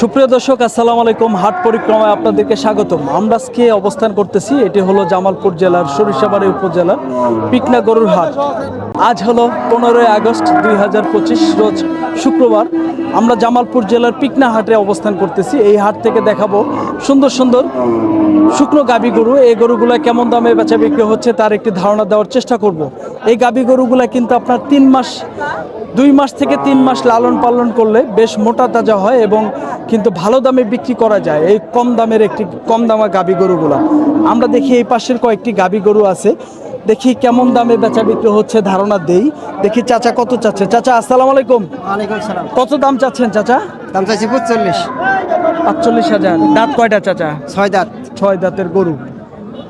সুপ্রিয় দর্শক, আসসালামু আলাইকুম। হাট পরিক্রমায় আপনাদেরকে স্বাগতম। আমরা আজকে অবস্থান করতেছি, এটি হলো জামালপুর জেলার সরিষাবাড়ি উপজেলার পিকনা গরুর হাট। আজ হলো পনেরোই আগস্ট দুই হাজার পঁচিশ, রোজ শুক্রবার। আমরা জামালপুর জেলার পিকনা হাটে অবস্থান করতেছি। এই হাট থেকে দেখাবো সুন্দর সুন্দর। শুক্র গাবি গরু, এই গরুগুলা কেমন দামে বেচা বিক্রি হচ্ছে তার একটি ধারণা দেওয়ার চেষ্টা করব। এই গাবি গরুগুলা কিন্তু আপনার তিন মাস, দুই মাস থেকে তিন মাস লালন পালন করলে বেশ মোটা তাজা হয় এবং কিন্তু ভালো দামে বিক্রি করা যায় এই কম দামের একটি কম দামা গাবি গরুগুলা। আমরা দেখি এই পাশের কয়েকটি গাবি গরু আছে। দেখি কেমন দামে বেচা বিক্রি হচ্ছে ধারণা দেই। দেখি চাচা কত চাচ্ছে। চাচা আসসালামু আলাইকুম। কত দাম চাচ্ছেন চাচা? দাম চাইছি পঁচল্লিশ পাঁচচল্লিশ হাজার। দাঁত কয়টা চাচা? ছয় দাঁত। ছয় দাঁতের গরু।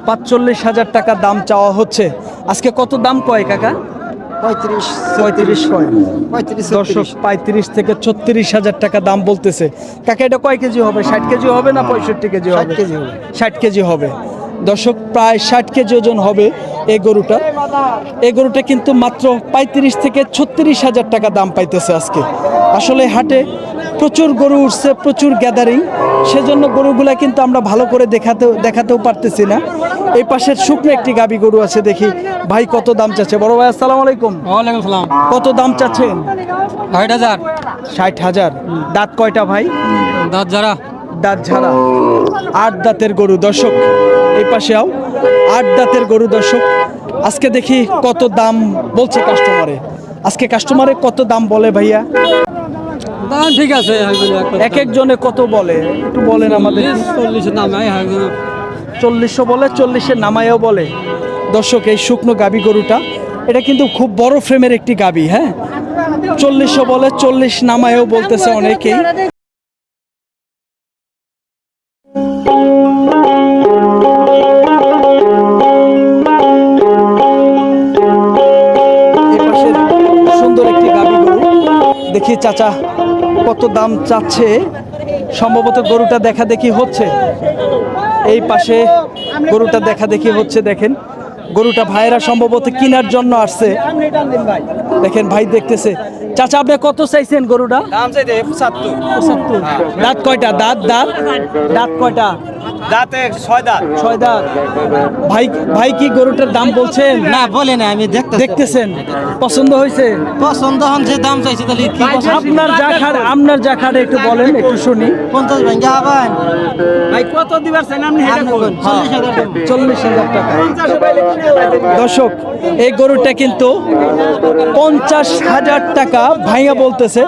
পাঁচচল্লিশ হাজার টাকা দাম চাওয়া হচ্ছে। আজকে কত দাম কয় কাকা? পঁয়ত্রিশ পঁয়ত্রিশ কয়। পঁয়ত্রিশ দর্শক পঁয়ত্রিশ থেকে ছত্রিশ হাজার টাকা দাম বলতেছে। কাকা এটা কয় কেজি হবে? ষাট কেজি হবে না পঁয়ষট্টি কেজি 60 হবে কেজি হবে। ষাট কেজি হবে। দর্শক প্রায় ষাট কেজি ওজন হবে এই গরুটা। এই গরুটা কিন্তু মাত্র পঁয়ত্রিশ থেকে ছত্রিশ হাজার টাকা দাম পাইতেছে আজকে। আসলে হাটে প্রচুর গরু উঠছে প্রচুর গ্যাদারিং সেজন্য গরুগুলা কিন্তু আমরা ভালো করে দেখাতেও দেখাতেও পারতেছি না। এই পাশের শুকনো একটি গাবি গরু আছে দেখি ভাই কত দাম চাচ্ছে। বড় ভাই আসসালামু আলাইকুম। ওয়ালাইকুম সালাম। কত দাম চাচ্ছেন? ষাট হাজার। ষাট হাজার। দাঁত কয়টা ভাই? দাঁত যারা দাঁত ঝাড়া। আট দাঁতের গরু। দর্শক এই পাশেও আট দাঁতের গরু দর্শক আজকে দেখি কত দাম বলছে কাস্টমারে আজকে কাস্টমারে কত দাম বলে ভাইয়া? দাম ঠিক আছে এক একজনে কত বলে? একটু বলেন আমাদের। চল্লিশের চল্লিশশো বলে চল্লিশের নামায়ও বলে। দর্শক এই শুকনো গাবি গরুটা এটা কিন্তু খুব বড় ফ্রেমের একটি গাবি হ্যাঁ? চল্লিশশো বলে চল্লিশ নামায়ও বলতেছে অনেকেই। চাচা কত দাম চাচ্ছে? সম্ভবত গরুটা দেখা দেখি হচ্ছে। এই পাশে গরুটা দেখা দেখি হচ্ছে দেখেন। গরুটা ভাইয়েরা সম্ভবত কেনার জন্য আসছে। দেখেন ভাই দেখতেছে। চাচা আপনি কত চাইছেন গরুটা? দাম চাইতে পঁচাত্তর। পঁচাত্তর। দাঁত কয়টা? দাঁত দাঁত? দাঁত কয়টা? দাঁতে ছয় দাঁত। ছয় দাঁত। ভাই ভাই কি গরুটার দাম বলছেন? না বলে না আমি দেখতে দেখতেছেন? পছন্দ হয়েছে? পছন্দ হন যে দাম চাইছে তাহলে আপনার যা খাড় আপনার যা খাড়ে একটু বলেন একটু শুনি। পঞ্চাশ ভেঙে হবেন ভাই। কত দিবার চাই আপনি চল্লিশ হাজার চল্লিশ হাজার টাকা। দর্শক এই গরুটা কিন্তু পঞ্চাশ হাজার টাকা ভাইয়া বলতেছে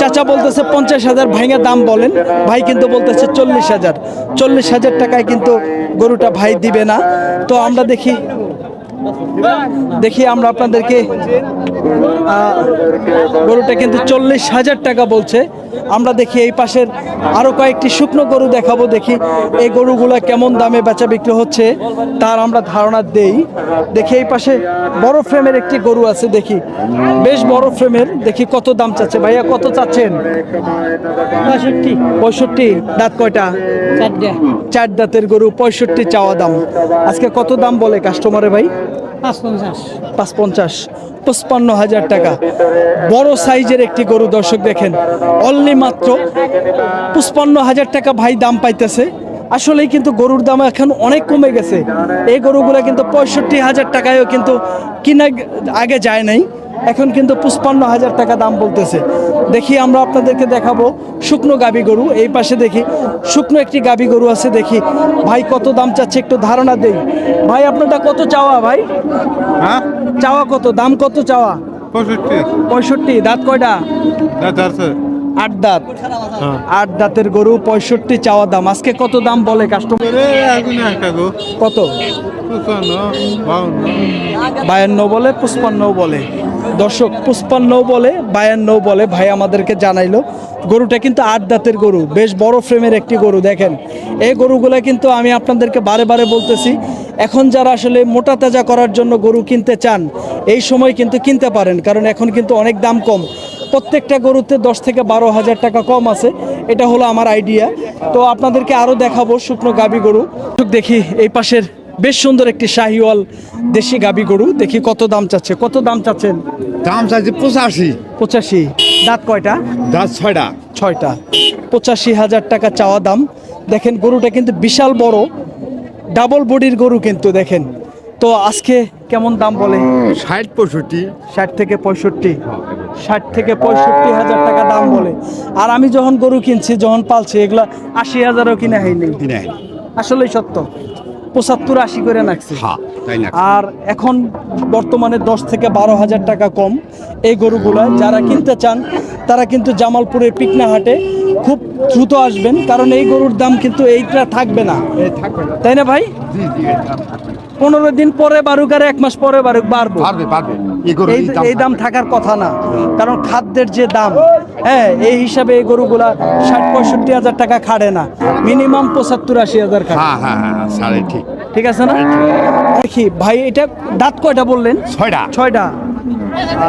চাচা বলতেছে পঞ্চাশ হাজার ভাইয়া দাম বলেন ভাই কিন্তু বলতেছে চল্লিশ হাজার। চল্লিশ হাজার টাকায় কিন্তু গরুটা ভাই দিবে না। তো আমরা দেখি দেখি আমরা আপনাদেরকে গরুটা কিন্তু চল্লিশ হাজার টাকা বলছে। আমরা দেখি এই পাশের আরও কয়েকটি শুকনো গরু দেখাবো দেখি এই গরুগুলা কেমন দামে বেচা বিক্রি হচ্ছে তার আমরা ধারণা দেই। দেখি এই পাশে বড় ফ্রেমের একটি গরু আছে দেখি। বেশ বড় ফ্রেমের দেখি কত দাম চাচ্ছে। ভাইয়া কত চাচ্ছেন? পঁয়ষট্টি। পঁয়ষট্টি? দাঁত কয়টা? চার দাঁতের গরু পঁয়ষট্টি চাওয়া দাম। আজকে কত দাম বলে কাস্টমারে ভাই? পাঁচ পঞ্চাশ। পাঁচ পঞ্চাশ। পঁচপান্ন হাজার টাকা। বড় সাইজের একটি গরু, দর্শক দেখেন। অনলি মাত্র পঁচপান্ন হাজার টাকা ভাই দাম পাইতেছে। আসলেই কিন্তু গরুর দাম এখন অনেক কমে গেছে। এই গরুগুলো কিন্তু পঁয়ষট্টি হাজার টাকায়ও কিন্তু কিনা আগে যায় নাই। এখন কিন্তু পঁচপান্ন হাজার টাকা দাম বলতেছে। দেখি আমরা আপনাদেরকে দেখাবো শুকনো গাবি গরু। এই পাশে দেখি শুকনো একটি গাবি গরু আছে দেখি। ভাই কত দাম চাচ্ছে একটু ধারণা দেই। ভাই আপনারটা কত চাওয়া ভাই? হ্যাঁ? চাওয়া কত? দাম কত চাওয়া? পঁয়ষট্টি। পঁয়ষট্টি। দাঁত কয়টা? দাঁত আছে আট দাঁত। হ্যাঁ। আট দাঁতের গরু পঁয়ষট্টি চাওয়া দাম। আজকে কত দাম বলে কাস্টমার কত? বায়ান্ন বলে পুষ্পান্ন বলে। দর্শক পুষ্পান্ন বলে, বায়ান্ন বলে, ভাই আমাদেরকে জানাইলো। গরুটা কিন্তু আট দাঁতের গরু, বেশ বড় ফ্রেমের একটি গরু, দেখেন। এই গরুগুলা কিন্তু আমি আপনাদেরকে বারে বারে বলতেছি, এখন যারা আসলে মোটা তাজা করার জন্য গরু কিনতে চান, এই সময় কিন্তু কিনতে পারেন, কারণ এখন কিন্তু অনেক দাম কম। প্রত্যেকটা গরুতে দশ থেকে বারো হাজার টাকা কম আছে, এটা হলো আমার আইডিয়া। তো আপনাদেরকে আরও দেখাবো শুকনো গাবি গরু। দেখি এই পাশের বেশ সুন্দর একটি শাহিওয়াল দেশি গাবি গরু। দেখি কত দাম চাচ্ছে। কত দাম চাচ্ছেন? দাম চাইছে পঁচাশি। পঁচাশি। দাঁত কয়টা? দাঁত ছয়টা। ছয়টা। পঁচাশি হাজার টাকা চাওয়া দাম। দেখেন গরুটা কিন্তু বিশাল বড়। ডাবল বডির গরু কিন্তু দেখেন। তো আজকে কেমন দাম বলে? ষাট পঁয়ষট্টি। ষাট থেকে পঁয়ষট্টি। ষাট থেকে পঁয়ষট্টি হাজার টাকা দাম বলে। আর আমি যখন গরু কিনছি যখন পালছি এগুলা আশি হাজারও কিনা হয়নি। কিনে আসলেই সত্য। পঁচাত্তর আশি করে নাকছি। আর এখন বর্তমানে দশ থেকে বারো হাজার টাকা কম এই গরুগুলো। যারা কিনতে চান তারা কিন্তু জামালপুরের পিকনা হাটে খুব দ্রুত আসবেন কারণ এই গরুর দাম কিন্তু এইটা থাকবে না। তাই না ভাই? পনেরো দিন পরে বারুক আর এক মাস পরে বারুক বাড়বো। এই দাম থাকার কথা না কারণ খাদ্যের যে দাম হ্যাঁ এই হিসাবে এই গরুগুলা ষাট পঁয়ষট্টি হাজার টাকা খাড়ে না। মিনিমাম পঁচাত্তর আশি হাজার হ্যাঁ হ্যাঁ হ্যাঁ সাড়ে ঠিক। ঠিক আছে না? দেখি ভাই এটা দাঁত কয়টা বললেন? ছয়টা। ছয়টা।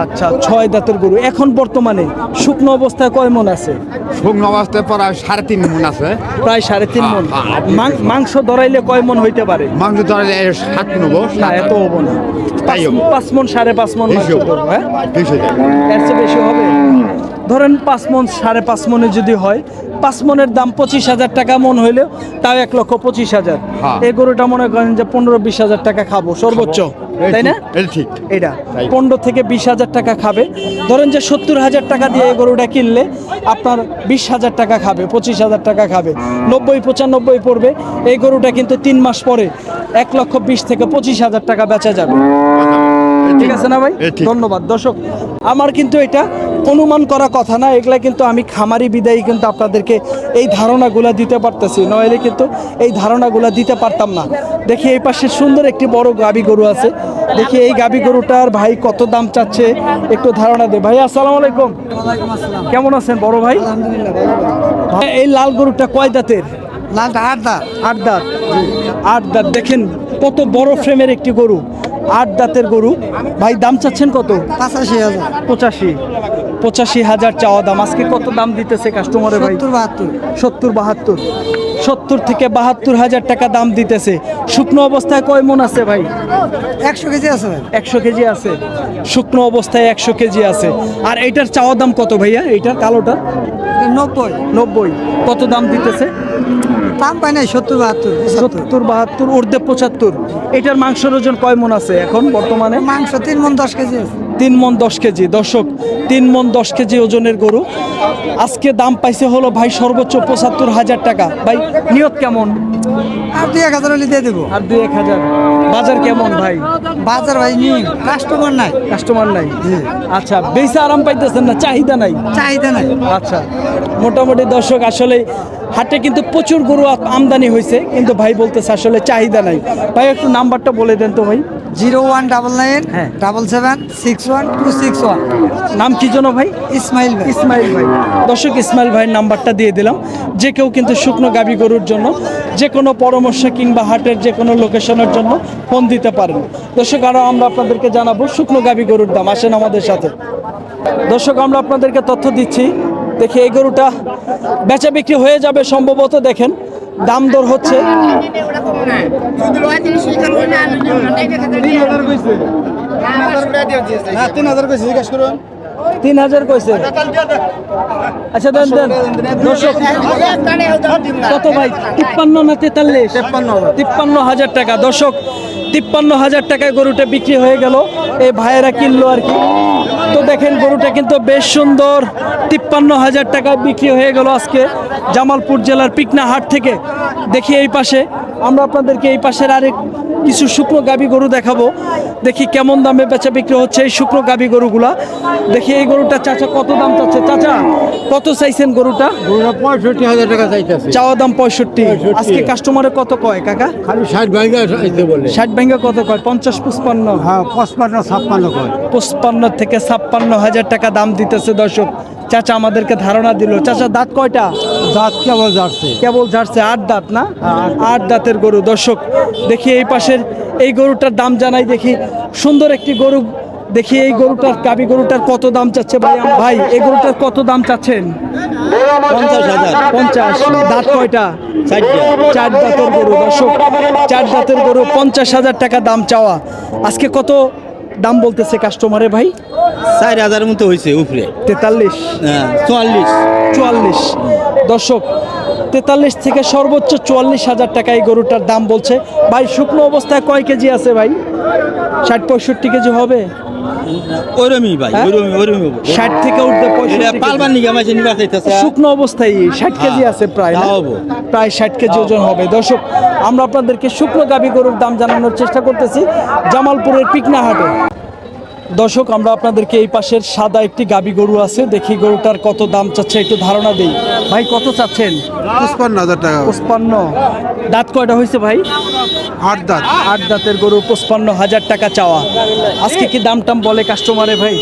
আচ্ছা ছয় দাঁতের গরু। এখন বর্তমানে শুকনো অবস্থায় কয় মন আছে? শুকনো অবস্থায় প্রায় সাড়ে তিন মন আছে। প্রায় সাড়ে তিন মন। মাংস ধরাইলে কয় মন হইতে পারে? মাংস ধরে সাত নেব না এত হব না। পাঁচ মন সাড়ে পাঁচ মন হ্যাঁ। এর চেয়ে বেশি হবে? ধরেন পাঁচ মন সাড়ে পাঁচ মনে যদি হয় পাঁচ মনের দাম পঁচিশ হাজার টাকা মন হইলেও তাও এক লক্ষ পঁচিশ হাজার। হ্যাঁ। এই গরুটা মনে করেন যে পনেরো বিশ হাজার টাকা খাব সর্বোচ্চ। তাই না? ঠিক, এটা পনেরো থেকে বিশ হাজার টাকা খাবে। ধরেন যে সত্তর হাজার টাকা দিয়ে এই গরুটা কিনলে আপনার বিশ হাজার টাকা খাবে পঁচিশ হাজার টাকা খাবে। নব্বই পঁচানব্বই পড়বে। এই গরুটা কিন্তু তিন মাস পরে এক লক্ষ বিশ থেকে পঁচিশ হাজার টাকা বেচা যাবে। ঠিক আছে না ভাই? ধন্যবাদ। দর্শক আমার কিন্তু এটা অনুমান করা কথা না এগুলা কিন্তু আমি খামারি বিদায়ী কিন্তু আপনাদেরকে এই ধারণাগুলা দিতে পারতেছি। নইলে কিন্তু এই ধারণাগুলা দিতে পারতাম না। দেখি এই পাশে সুন্দর একটি বড় গাবি গরু আছে। দেখি এই গাবি গরুটার ভাই কত দাম চাচ্ছে একটু ধারণা দে ভাই আসসালামু আলাইকুম। কেমন আছেন বড় ভাই? এই লাল গরুটা কয় দাঁতের? লালটা আট দা আট দাঁত। আট দাঁত। দেখেন কত বড় ফ্রেমের একটি গরু। আট দাঁতের গরু। ভাই দাম চাচ্ছেন কত? পঁচাশি হাজার। পঁচাশি। পঁচাশি হাজার চাওয়া দাম। আজকে কত দাম দিতেছে কাস্টমারে ভাই? বাহাত্তর। সত্তর বাহাত্তর। সত্তর থেকে বাহাত্তর হাজার টাকা দাম দিতেছে। শুকনো অবস্থায় কয় মন আছে ভাই? একশো কেজি আছে একশো কেজি আছে। শুকনো অবস্থায় একশো কেজি আছে। আর এইটার চাওয়া দাম কত ভাইয়া? এইটার কালোটা নব্বই। নব্বই। কত দাম দিতেছে? দাম পাই নাই সত্তর বাহাত্তর সত্তর বাহাত্তর ঊর্ধ্বে পঁচাত্তর। এটার মাংসের ওজন কয় মন আছে এখন বর্তমানে? মাংস তিন মন দশ কেজি আছে। তিন মন দশ কেজি। দর্শক তিন মন দশ কেজি ওজনের গরু। আজকে দাম পাইছে হলো ভাই সর্বোচ্চ পঁচাত্তর হাজার টাকা। ভাই নিয়ত কেমন? আর দুই এক হাজার হলে দিয়ে দেবো। আর দুই এক হাজার। বাজার কেমন ভাই? বাজার ভাই নিন কাস্টমার নাই। কাস্টমার নাই? আচ্ছা বেশি আরাম পাইতেছেন না? চাহিদা নাই? চাহিদা নাই। আচ্ছা মোটামুটি দর্শক আসলে হাটে কিন্তু প্রচুর গরু আমদানি হয়েছে কিন্তু ভাই বলতেছে আসলে চাহিদা নাই। ভাই একটু নাম্বারটা বলে দেন তো ভাই। জিরো ওয়ান ডাবল নাইন হ্যাঁ। Double seven six one two six one. নাম কি জন্য ভাই? ইসমাইল ভাই। ইসমাইল ভাই। দর্শক ইসমাইল ভাইয়ের নাম্বারটা দিয়ে দিলাম। যে কেউ কিন্তু শুকনো গাবি গরুর জন্য যে কোনো পরামর্শ কিংবা হাটের যে কোনো লোকেশনের জন্য ফোন দিতে পারেন। দর্শক আরও আমরা আপনাদেরকে জানাব শুকনো গাবি গরুর দাম। আসেন আমাদের সাথে। দর্শক আমরা আপনাদেরকে তথ্য দিচ্ছি। দেখি এই গরুটা বেচা বিক্রি হয়ে যাবে সম্ভবত দেখেন। দাম দর হচ্ছে? তিন হাজার কইছে। আচ্ছা দেন দেন। দর্শক কত ভাই? তিপ্পান্ন না তেতাল্লিশ? তিপ্পান্ন হাজার টাকা। দর্শক তিপ্পান্ন হাজার টাকায় গরুটা বিক্রি হয়ে গেল। এই ভাইয়েরা কিনলো আর কি। তো দেখেন গরুটা কিন্তু বেশ সুন্দর। তিপ্পান্ন হাজার টাকায় বিক্রি হয়ে গেল আজকে জামালপুর জেলার পিকনা হাট থেকে। দেখি এই পাশে। আমরা আপনাদেরকে এই পাশের আরেক কিছু শুকনো গাবি গরু দেখাবো। দেখি কেমন দামে বেচা বিক্রি হচ্ছে এই শুকনো গাবি গরুগুলা। দেখি এই গরুটা চাচা কত দাম চাচ্ছে? চাচা কত চাইছেন গরুটা? পঁয়ষট্টি হাজার টাকা চাইতেছে। চাওয়া দাম পঁয়ষট্টি। আজকে কাস্টমারে কত কয় কাকা? খালি ষাট বলে। ষাট ভেঙে কত কয়? পঞ্চাশ পঁচপান্ন? হ্যাঁ পঁচপান্ন ছাপ্পান্ন কয়। পঁচপান্ন থেকে ছাপ্পান্ন হাজার টাকা দাম দিতেছে দর্শক। চাচা আমাদেরকে ধারণা দিল। চাচা দাঁত কয়টা? দাঁত কেবল যাচ্ছে কেবল ঝাড়ছে আট দাঁত না? আট দাঁতের গরু। দর্শক দেখি এই পাশের এই গরুটার দাম জানাই দেখি। সুন্দর একটি গরু দেখি এই গরুটার কাবি গরুটার কত দাম চাচ্ছে ভাই? ভাই এই গরুটার কত দাম চাচ্ছেন? পঞ্চাশ হাজার। পঞ্চাশ। দাঁত কয়টা? চার দাঁতের গরু দর্শক চার দাঁতের গরু পঞ্চাশ হাজার টাকা দাম চাওয়া। আজকে কত দাম বলতেছে কাস্টমারে ভাই? চার হাজার মতো হয়েছে উপরে। তেতাল্লিশ। হ্যাঁ চুয়াল্লিশ। চুয়াল্লিশ। দর্শক তেতাল্লিশ থেকে সর্বোচ্চ চুয়াল্লিশ হাজার টাকা এই গরুটার দাম বলছে। ভাই শুকনো অবস্থায় কয় কেজি আছে ভাই? ষাট পঁয়ষট্টি কেজি হবে? ওরমই ভাই হ্যাঁ? ওরমই ওরমই ষাট থেকে উঠতে এটা পঁয়ষট্টি পালবার নিকে আমার নিবার চাইতেছে। শুকনো অবস্থায় ষাট কেজি আছে প্রায়? প্রায় ষাট কেজি ওজন হবে। দর্শক আমরা আপনাদেরকে শুকনো গাভী গরুর দাম জানানোর চেষ্টা করতেছি। জামালপুরের পিকনা হাটে দর্শক আমরা আপনাদেরকে এই পাশের সাদা একটি গাবি গরু আছে। দেখি গরুটার কত দাম চাচ্ছে একটু ধারণা দিই। ভাই কত চাচ্ছেন? পঁচপান্ন হাজার টাকা। পঁচপান্ন। দাঁত কয়টা হয়েছে ভাই? আট দাঁত। আট দাঁতের গরু পঁচপান্ন হাজার টাকা চাওয়া। আজকে কি দাম টাম বলে কাস্টমারে ভাই?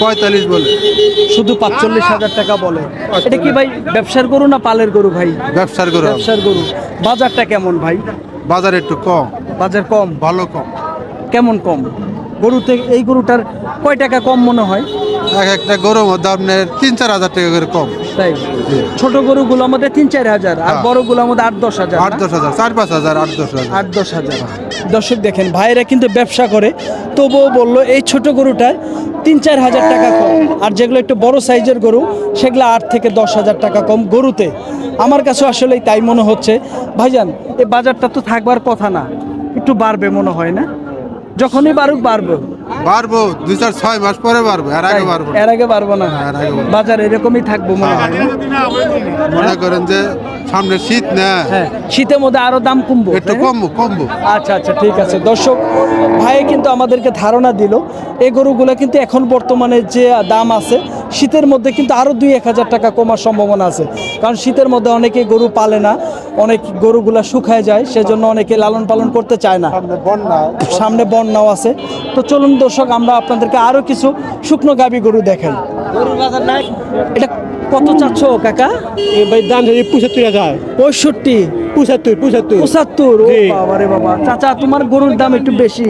পঁয়তাল্লিশ বলে। শুধু পাঁচচল্লিশ হাজার টাকা বলে। এটা কি ভাই ব্যবসার গরু না পালের গরু ভাই? ব্যবসার গরু। ব্যবসার গরু। বাজারটা কেমন ভাই? বাজার একটু কম। বাজার কম? ভালো কম। কেমন কম? গরুতে এই গরুটার কয় টাকা কম মনে হয়? এক একটা গরু আপনার তিন চার হাজার টাকা করে কম। তাই? ছোট গরুগুলো আমাদের তিন চার হাজার আর হ্যাঁ। বড়গুলো আমাদের আট দশ হাজার আট দশ হাজার চার পাঁচ হাজার আট দশ হাজার। আট দশ হাজার। দর্শক দেখেন ভাইরা কিন্তু ব্যবসা করে তবুও বলল এই ছোট গরুটার তিন চার হাজার টাকা কম আর যেগুলো একটু বড় সাইজের গরু সেগুলো আট থেকে দশ হাজার টাকা কম গরুতে। আমার কাছে আসলেই তাই মনে হচ্ছে। ভাইজান এই বাজারটা তো থাকবার কথা না একটু বাড়বে মনে হয় না? যখনই বাড়ুক বাড়বো। বাড়বো দুই চার ছয় মাস পরে বাড়বো এর আগে বাড়বো এর আগে পারব না। এর আগে পারব না। বাজার এরকমই থাকব মনে মনে করেন যে সামনে শীত না। হ্যাঁ শীতের মধ্যে আরও দাম কমবো একটু কমবো কমবো। আচ্ছা আচ্ছা ঠিক আছে। দর্শক ভাই কিন্তু আমাদেরকে ধারণা দিল এই গরুগুলো কিন্তু এখন বর্তমানে যে দাম আছে শীতের মধ্যে কিন্তু আরও দুই এক হাজার টাকা কমার সম্ভাবনা আছে। কারণ শীতের মধ্যে অনেকে গরু পালে না অনেক গরুগুলা শুকায় যায় সেজন্য অনেকে লালন পালন করতে চায় না। সামনে বন্যাও আছে। তো চলুন দর্শক আমরা আপনাদেরকে আরও কিছু শুকনো গাবি গরু দেখাই। গরুর বাজার নাই। এটা কত চাচ্ছ কাকা? ভাই দাম পঁচাত্তর হাজার। পঁয়ষট্টি? পঁচাত্তর পঁচাত্তর। পঁচাত্তর? ও বাবা রে বাবা। চাচা তোমার গরুর দাম একটু বেশি।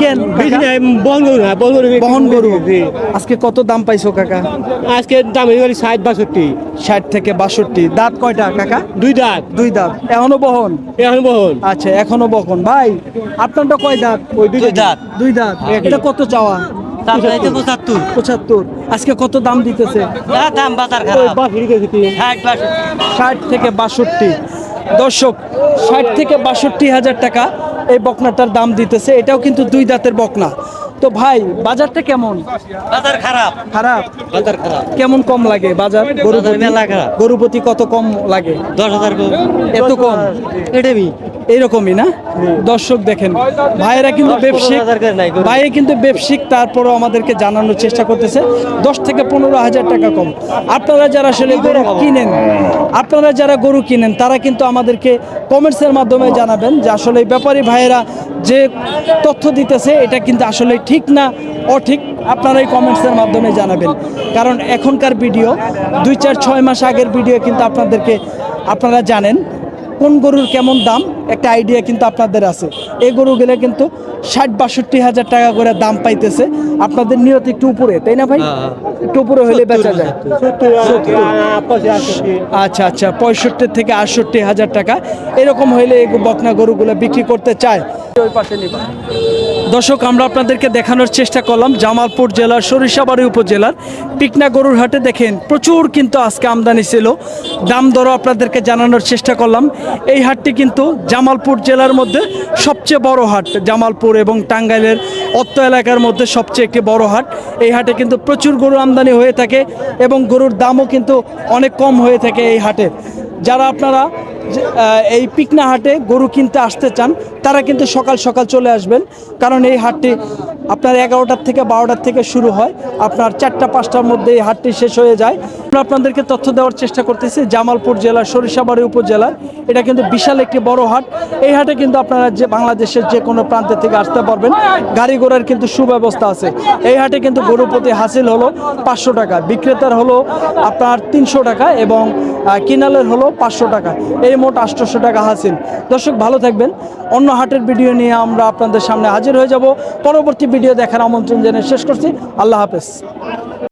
কেন? বেশি? নাই বহন গরু বহন গরু বহন গরু। আজকে কত দাম পাইছো কাকা? আজকে দাম এবারে ষাট বাষট্টি। ষাট থেকে বাষট্টি। দাঁত কয়টা কাকা? দুই দাঁত। দুই দাঁত। এখনও বহন? এখন বহন। আচ্ছা এখনও বহন। ভাই আপনারটা কয় দাঁত? ওই দুই দাঁত। দুই দাঁত। এটা কত চাওয়া? পঁচাত্তর। পঁচাত্তর। আজকে কত দাম দিতেছে? হ্যাঁ দাম বাজার ষাট থেকে বাষট্টি। দর্শক ষাট থেকে বাষট্টি হাজার টাকা এই বকনাটার দাম দিতেছে। এটাও কিন্তু দুই দাঁতের বকনা। তো ভাই বাজারটা কেমন? বাজার খারাপ। খারাপ? বাজার খারাপ। কেমন কম লাগে বাজার? গরু মেলা খারাপ। গরুপতি কত কম লাগে? দশ হাজার এত কম? এটাই এইরকমই না? দর্শক দেখেন ভাইয়েরা কিন্তু ব্যবসায়িক। ভাইয়ে কিন্তু ব্যবসায়িক তারপরও আমাদেরকে জানানোর চেষ্টা করতেছে। দশ থেকে পনেরো হাজার টাকা কম। আপনারা যারা আসলে গরু কিনেন আপনারা যারা গরু কিনেন তারা কিন্তু আমাদেরকে কমেন্টসের মাধ্যমে জানাবেন যে আসলে এই ব্যাপারী ভাইয়েরা যে তথ্য দিতেছে এটা কিন্তু আসলে ঠিক না অঠিক আপনারা এই কমেন্টসের মাধ্যমে জানাবেন। কারণ এখনকার ভিডিও দুই চার ছয় মাস আগের ভিডিও কিন্তু আপনাদেরকে আপনারা জানেন। কোন গরুর কেমন দাম? একটা আইডিয়া কিন্তু আপনাদের আছে। এই গরুগুলো কিন্তু ষাট বাষট্টি হাজার টাকা করে দাম পাইতেছে। আপনাদের নিয়ত একটু উপরে তাই না ভাই? একটু উপরে হলে বেচা যায়। আচ্ছা আচ্ছা পঁয়ষট্টি থেকে আটষট্টি হাজার টাকা। এরকম হইলে এই বকনা গরুগুলো বিক্রি করতে চায়। দর্শক, আমরা আপনাদেরকে দেখানোর চেষ্টা করলাম জামালপুর জেলার সরিষাবাড়ি উপজেলার পিকনা গরুর হাটে। দেখেন, প্রচুর কিন্তু আজকে আমদানি ছিল। দাম দরও আপনাদেরকে জানানোর চেষ্টা করলাম। এই হাটটি কিন্তু জামালপুর জেলার মধ্যে সবচেয়ে বড় হাট। জামালপুর এবং টাঙ্গাইলের অত্ত এলাকার মধ্যে সবচেয়ে একটি বড় হাট। এই হাটে কিন্তু প্রচুর গরু আমদানি হয়ে থাকে এবং গরুর দামও কিন্তু অনেক কম হয়ে থাকে এই হাটে। যারা আপনারা এই পিকনা হাটে গরু কিনতে আসতে চান, তারা কিন্তু সকাল সকাল চলে আসবেন। কারণ এই হাটটি আপনার এগারোটার থেকে বারোটার থেকে শুরু হয়। আপনার চারটা, পাঁচটার মধ্যে এই হাটটি শেষ হয়ে যায়। আমরা আপনাদেরকে তথ্য দেওয়ার চেষ্টা করতেছি, জামালপুর জেলার সরিষাবাড়ি উপজেলার এটা কিন্তু বিশাল একটি বড় হাট। এই হাটে কিন্তু আপনারা যে, বাংলাদেশের যে কোনো প্রান্তে থেকে আসতে পারবেন। গাড়ি ঘোড়ার কিন্তু সুব্যবস্থা আছে। এই হাটে কিন্তু গরু প্রতি হাসিল হলো পাঁচশো টাকা, বিক্রেতার হলো আপনার তিনশো টাকা এবং কিনালের হলো পাঁচশো টাকা। এই মোট আটশোশো টাকা হাসিল। দর্শক, ভালো থাকবেন। অন্য হাটের ভিডিও নিয়ে আমরা আপনাদের সামনে হাজির হয়ে যাব। পরবর্তী ভিডিও দেখার আমন্ত্রণ জেনে শেষ করছি। আল্লাহ হাফেজ।